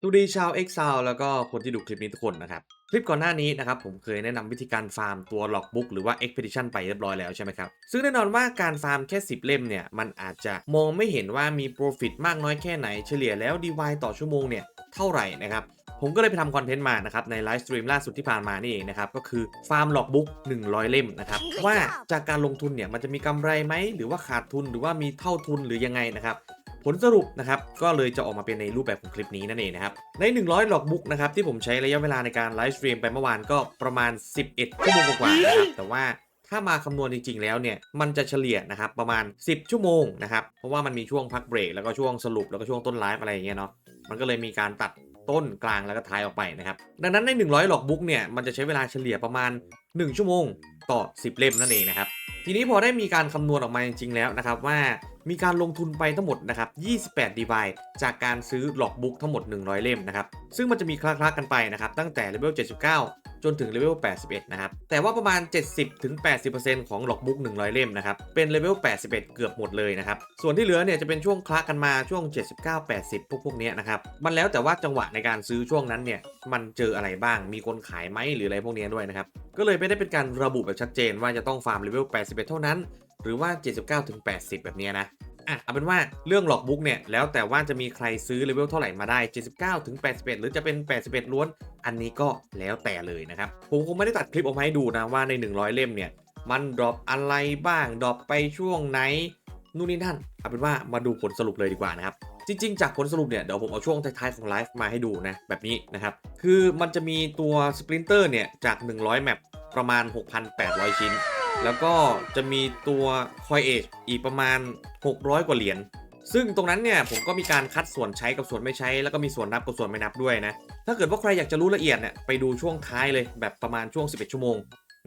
สวัสดีชาว X ซาวแล้วก็คนที่ดูคลิปนี้ทุกคนนะครับ คลิปก่อนหน้านี้นะครับ ผมเคยแนะนำวิธีการฟาร์มตัวล็อกบุ๊กหรือว่า Expedition ไปเรียบร้อยแล้วใช่ไหมครับ ซึ่งแน่นอนว่าการฟาร์มแค่ 10 เล่มเนี่ย มันอาจจะมองไม่เห็นว่ามี Profit มากน้อยแค่ไหนเฉลี่ยแล้ว DY ต่อชั่วโมงเนี่ย เท่าไหร่นะครับผมก็เลยไปทำคอนเทนต์มานะครับในไลฟ์สตรีมล่าสุดที่ผ่านมานี่เองนะครับก็คือฟาร์มล็อกบุ๊ก100 เล่มนะครับว่าจากการลงทุนเนี่ยมันจะมีกำไรไหมหรือว่าขาดทุนหรือว่ามีเท่าทุนหรือยังไงนะครับ ลสรุปนะครับก็เลยจะออกมาเป็นในรูปแบบของคลิปนี้นั่นเองนะครับใน 100 หลอกบุ๊กนะครับที่ผมใช้ระยะเวลาในการไลฟ์สตรีมไปเมื่อวานก็ประมาณ 11ชั่วโมงกว่าๆนะครับแต่ว่าถ้ามาคำนวณจริง ๆ แล้วเนี่ย มันจะเฉลี่ยนะครับประมาณ 10 ชั่วโมงนะครับ เพราะว่ามันมีช่วงพักเบรก แล้วก็ช่วงสรุปแล้วก็ช่วงต้นไลฟ์อะไรอย่างเงี้ยเนาะมันก็เลยมีการตัดต้นกลางแล้วก็ท้ายออกไปนะครับ ดังนั้นใน 100 หลอกบุ๊กเนี่ย มันจะใช้เวลาเฉลี่ยประมาณ 1 ชั่วโมงต่อ 10 เล่มนั่นเองนะครับ ทีนี้พอได้มีการคำนวณออกมาจริง ๆ แล้วนะครับว่า มีการลงทุนไปทั้งหมดนะครับ28 divide จากการซื้อหลอกบุ๊กทั้งหมด 100 เล่มนะครับ ซึ่งมันจะมีคลาๆกันไปนะครับ ตั้งแต่เลเวล 79 จนถึงเลเวล 81 นะครับ แต่ว่าประมาณ 70-80%ของหลอกบุ๊ก 100 เล่มนะครับ เป็นเลเวล 81 เกือบหมดเลยนะครับ ส่วนที่เหลือเนี่ยจะเป็นช่วงคลากันมาช่วง 79 80 พวกพวกเนี้ยนะครับ มันแล้วแต่ว่าจังหวะในการซื้อช่วงนั้นเนี่ยมันเจออะไรบ้าง มีคนขายไหมหรืออะไรพวกเนี้ยด้วยนะครับ ก็เลยไม่ได้เป็นการระบุแบบชัดเจนว่าจะต้องฟาร์มเลเวล 81 เท่านั้น หรือว่า 79ถึง80 แบบนี้นะอะเอาเป็นว่าเรื่องหลอกบุ๊กเนี่ยแล้วแต่ว่าจะมีใครซื้อเลเวลเท่าไหร่มาได้ 79ถึง81 หรือจะเป็น 81 ล้วน อันนี้ก็แล้วแต่เลยนะครับผมคงไม่ได้ตัดคลิปออกมาให้ดูนะว่าใน 100 เล่มเนี่ยมันดรอปอะไรบ้างดรอปไปช่วงไหนนู่นนี่นั่นเอาเป็นว่ามาดูผลสรุปเลยดีกว่านะครับจริงๆ จากผลสรุปเนี่ยเดี๋ยวผมเอาช่วงท้ายๆของไลฟ์มาให้ดูนะแบบนี้นะครับคือมันจะมีตัวสปรินเตอร์เนี่ยจาก 100 แมปประมาณ 6,800 ชิ้น แล้วก็จะมีตัวคอยเอชอีกประมาณ 600 กว่าเหรียญซึ่งตรงนั้นเนี่ยผมก็มีการคัดส่วนใช้กับส่วนไม่ใช้ แล้วก็มีส่วนนับกับส่วนไม่นับด้วยนะ ถ้าเกิดว่าใครอยากจะรู้ละเอียดเนี่ยไปดูช่วงท้ายเลยแบบประมาณช่วง 11 ชั่วโมง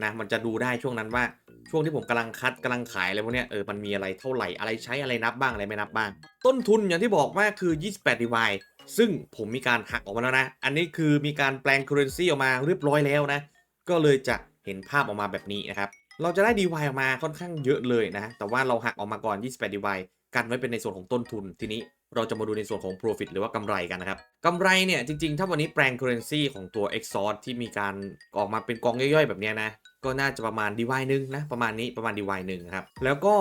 นะมันจะดูได้ช่วงนั้นว่าช่วงที่ผมกำลังคัดกำลังขายอะไรพวกเนี้ยเออมันมีอะไรเท่าไหร่อะไรใช้อะไรนับบ้างอะไรไม่นับบ้าง ต้นทุนอย่างที่บอกว่าคือ 28 divide ซึ่งผมมีการหักออกมาแล้วนะ อันนี้คือมีการแปลง currency ออกมาเรียบร้อยแล้วนะ ก็เลยจะเห็นภาพออกมาแบบนี้นะครับ เราจะได้ DY ออกมาค่อนข้างเยอะเลยนะ แต่ว่าเราหักออกมาก่อน 28 DY กันไว้เป็นในส่วนของต้นทุน ทีนี้เราจะมาดูในส่วนของ Profit หรือว่ากำไรกันนะครับกำไรเนี่ยจริง ๆ ถ้าวันนี้แปลง Currency ของตัว Exhaust ที่มีการออกมาเป็นกองย่อยๆ แบบนี้นะ ก็น่าจะประมาณ DY หนึ่งนะ ประมาณนี้ประมาณ DY หนึ่งครับ แล้วก็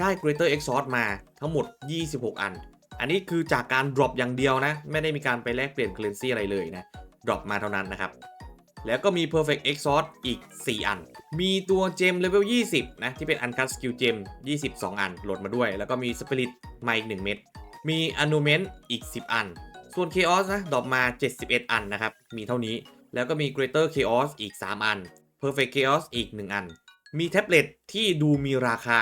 ได้ Greater Exhaust มาทั้งหมด 26 อัน อันนี้คือจากการ drop อย่างเดียวนะ ไม่ได้มีการไปแลกเปลี่ยน currency อะไรเลยนะ drop มาเท่านั้นนะครับ แล้วก็มี perfect exhaust อีก 4 อัน มีตัวเจม level 20 นะ ที่เป็น uncut skill gem 22 อันโหลดมาด้วย แล้วก็มี spirit มาอีก 1 เม็ด มี annulment อีก 10 อัน ส่วน chaos นะดรอปมา 71 อันนะครับ มีเท่านี้ แล้วก็มี greater chaos อีก 3 อัน perfect chaos อีก 1 อัน มีแท็บเล็ตที่ดูมีราคา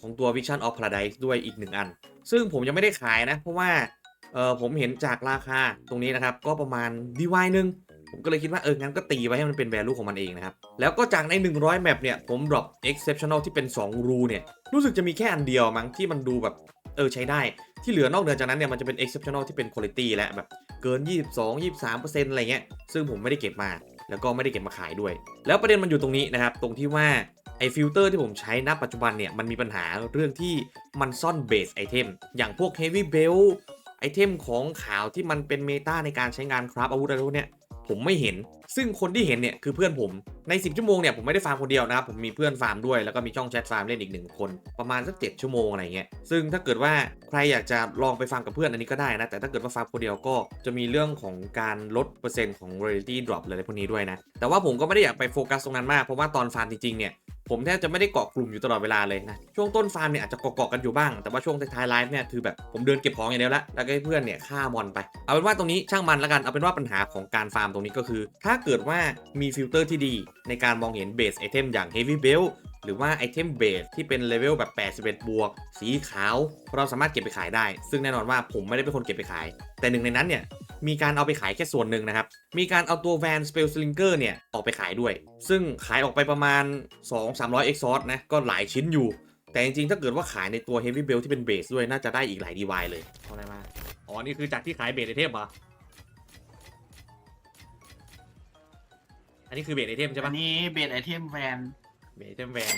ของตัว vision of paradise ด้วยอีก 1 อัน ซึ่งผมยังไม่ได้ขายนะ เพราะว่าเออผมเห็นจากราคาตรงนี้นะครับ ก็ประมาณ DY หนึ่ง ผมก็เลยคิดว่าเอองั้นก็ตีไว้ให้มันเป็น value ของมันเองนะครับ แล้วก็จากใน 100 map เนี่ย ผม drop exceptional ที่เป็น 2 รูเนี่ย รู้สึกจะมีแค่อันเดียวมั้งที่มันดูแบบเออใช้ได้ ที่เหลือนอกเหนือจากนั้นเนี่ยมันจะเป็น exceptional ที่เป็น quality และแบบเกิน 22 23%อะไรเงี้ย ซึ่งผมไม่ได้เก็บมา แล้วก็ไม่ได้เก็บมาขายด้วย แล้วประเด็นมันอยู่ตรงนี้นะครับ ตรงที่ว่าไอ้ฟิลเตอร์ที่ผมใช้ณปัจจุบันเนี่ย มันมีปัญหาเรื่องที่มันซ่อนเบสไอเทม อย่างพวก heavy belt ไอเทมของขาวที่มันเป็นเมตาในการใช้งานครับอาวุธอะไรพวกเนี้ย ผมไม่เห็น ซึ่งคนที่เห็นเนี่ยคือเพื่อนผม ใน 10 ชั่วโมงเนี่ยผมไม่ได้ฟาร์มคนเดียวนะครับ ผมมีเพื่อนฟาร์มด้วย แล้วก็มีช่องแชทฟาร์มเล่นอีกหนึ่งคน ประมาณสัก7ชั่วโมงอะไรเงี้ย ซึ่งถ้าเกิดว่าใครอยากจะลองไปฟาร์มกับเพื่อนอันนี้ก็ได้นะ แต่ถ้าเกิดว่าฟาร์มคนเดียวก็จะมีเรื่องของการลดเปอร์เซ็นต์ของ reality drop อะไรพวกนี้ด้วยนะ แต่ว่าผมก็ไม่ได้อยากไปโฟกัสตรงนั้นมาก เพราะว่าตอนฟาร์มจริงๆเนี่ย ผมแทบจะไม่ได้เกาะกลุ่มอยู่ตลอดเวลาเลยนะ ช่วงต้นฟาร์มเนี่ยอาจจะเกาะๆกันอยู่บ้าง แต่ว่าช่วงท้ายๆไลฟ์เนี่ยคือแบบผมเดินเก็บของอย่างเดียวละ แล้วก็ให้เพื่อนเนี่ยฆ่ามอนไป เอาเป็นว่าตรงนี้ช่างมันแล้วกัน เอาเป็นว่าปัญหาของการฟาร์มตรงนี้ก็คือ ถ้าเกิดว่ามีฟิลเตอร์ที่ดีในการมองเห็นเบสไอเทมอย่าง Heavy Belt หรือว่าไอเทมเบสที่เป็นเลเวลแบบ 81 บวก สีขาว เราสามารถเก็บไปขายได้ ซึ่งแน่นอนว่าผมไม่ได้เป็นคนเก็บไปขาย แต่หนึ่งในนั้นเนี่ย มีการเอาไปขายแค่ส่วนหนึ่งนะครับ มีการเอาตัวแวน Spell Slinger เนี่ยออกไปขายด้วย ซึ่งขายออกไปประมาณ 2-300 Exhaust นะ ก็หลายชิ้นอยู่ แต่จริงๆ ถ้าเกิดว่าขายในตัว Heavy Belt ที่เป็นเบสด้วย น่าจะได้อีกหลาย DY เลยเอาอะไรมา อ๋อ นี่คือจากที่ขายเบสไอเทมเหรอ อันนี้คือเบสไอเทมใช่อัปะนนี้เบสไอเทมแวนเบสไอเทมแวน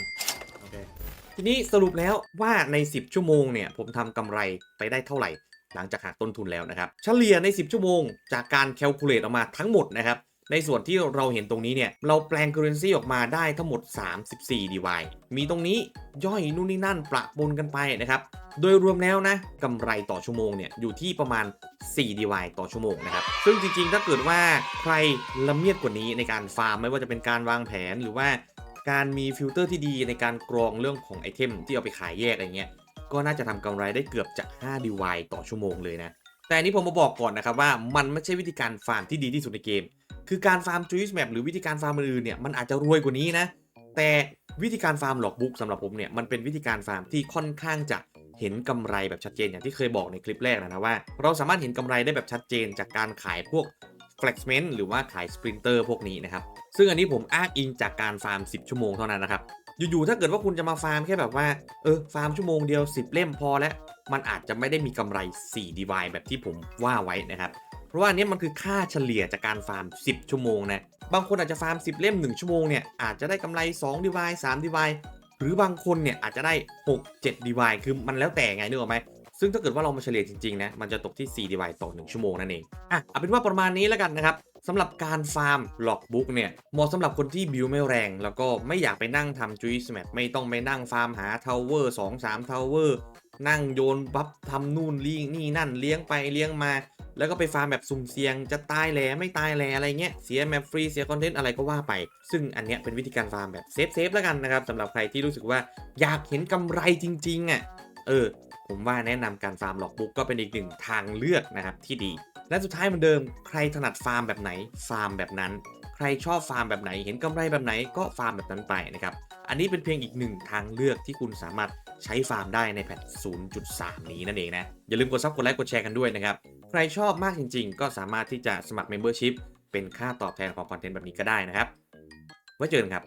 โอเคทีนี้สรุปแล้วว่าใน 10 ชั่วโมงเนี่ย ผมทำกำไรไปได้เท่าไหร่ หลังจากหักต้นทุนแล้วนะครับ เฉลี่ยใน 10 ชั่วโมง จากการแคลคูลเลตออกมาทั้งหมดนะครับ ในส่วนที่เราเห็นตรงนี้เนี่ย เราแปลง currency ออกมาได้ทั้งหมด 34 DY มีตรงนี้ย่อยนู่นนี่นั่นประปนกันไปนะครับ โดยรวมแล้วนะกำไรต่อชั่วโมงเนี่ยอยู่ที่ประมาณ 4 DY ต่อชั่วโมงนะครับ ซึ่งจริงๆ ถ้าเกิดว่าใครละเมียดกว่านี้ในการฟาร์มไม่ว่าจะเป็นการวางแผนหรือว่าการมีฟิลเตอร์ที่ดีในการกรองเรื่องของไอเทมที่เอาไปขายแยกอะไรเงี้ย ก็น่าจะทำกำไรได้เกือบจะ5 DY ต่อชั่วโมงเลยนะ แต่อันนี้ผมมาบอกก่อนนะครับว่ามันไม่ใช่วิธีการฟาร์มที่ดีที่สุดในเกม คือการฟาร์มจูสแมปหรือวิธีการฟาร์มอื่นเนี่ยมันอาจจะรวยกว่านี้นะ แต่วิธีการฟาร์มหลอกบุ๊กสำหรับผมเนี่ยมันเป็นวิธีการฟาร์มที่ค่อนข้างจะเห็นกำไรแบบชัดเจนอย่างที่เคยบอกในคลิปแรกนะนะว่า เราสามารถเห็นกำไรได้แบบชัดเจนจากการขายพวก f l e x m e n t หรือว่าขายสปรินเตอร์พวกนี้นะครับ ซึ่งอันนี้ผมอ้างอิงจากการฟาร์ม 10 ชั่วโมงเท่านั้นนะครับ อยู่ๆถ้าเกิดว่าคุณจะมาฟาร์มแค่แบบว่าเออฟาร์มชั่วโมงเดียว 10 เล่มพอแล้วมันอาจจะไม่ได้มีกำไร4 DY แบบที่ผมว่าไว้นะครับ เพราะว่านี้มันคือค่าเฉลี่ยจากการฟาร์ม 10 ชั่วโมงนะบางคนอาจจะฟาร์ม 10 เล่ม 1 ชั่วโมงเนี่ยอาจจะได้กำไร2 DY 3 DY หรือบางคนเนี่ยอาจจะได้ 6 7 DY คือมันแล้วแต่ไงนึกออกไหม ซึ่งถ้าเกิดว่าเรามาเฉลี่ยจริงๆนะมันจะตกที่4ดีวายต่อ 1 ชั่วโมงนั่นเองอะเอาเป็นว่าประมาณนี้แล้วกันนะครับสำหรับการฟาร์มล็อกบุ๊กเนี่ยเหมาะสำหรับคนที่บิวไม่แรง แล้วก็ไม่อยากไปนั่งทำจุยสแมทไม่ต้องไปนั่งฟาร์มหาทาวเวอร์2 3ทาวเวอร์นั่งโยนบัฟทำนู่นเลี้ยงนี่นั่นเลี้ยงไปเลี้ยงมา แล้วก็ไปฟาร์มแบบสุ่มเสี่ยงจะตายแหล่ไม่ตายแหล่อะไรเงี้ยเสียแมปฟรีเสียคอนเทนต์อะไรก็ว่าไป ซึ่งอันเนี้ยเป็นวิธีการฟาร์มแบบเซฟเซฟแล้วกันนะครับสำหรับใครที่รู้สึกว่าอยากเห็นกำไรจริงๆอะเออ ผมว่าแนะนำการฟาร์มหลอกบุ๊กก็เป็นอีกหนึ่งทางเลือกนะครับที่ดี และสุดท้ายเหมือนเดิม ใครถนัดฟาร์มแบบไหนฟาร์มแบบนั้น ใครชอบฟาร์มแบบไหน เห็นกำไรแบบไหนก็ฟาร์มแบบนั้นไปนะครับอันนี้เป็นเพียงอีกหนึ่งทางเลือกที่คุณสามารถใช้ฟาร์มได้ในแพท 0.3 นี้นั่นเองนะ อย่าลืมกดซับกดไลค์กดแชร์กันด้วยนะครับ ใครชอบมากจริงๆ ก็สามารถที่จะสมัคร Membership เป็นค่าตอบแทนของคอนเทนต์แบบนี้ก็ได้นะครับ ไว้เจอกันครับ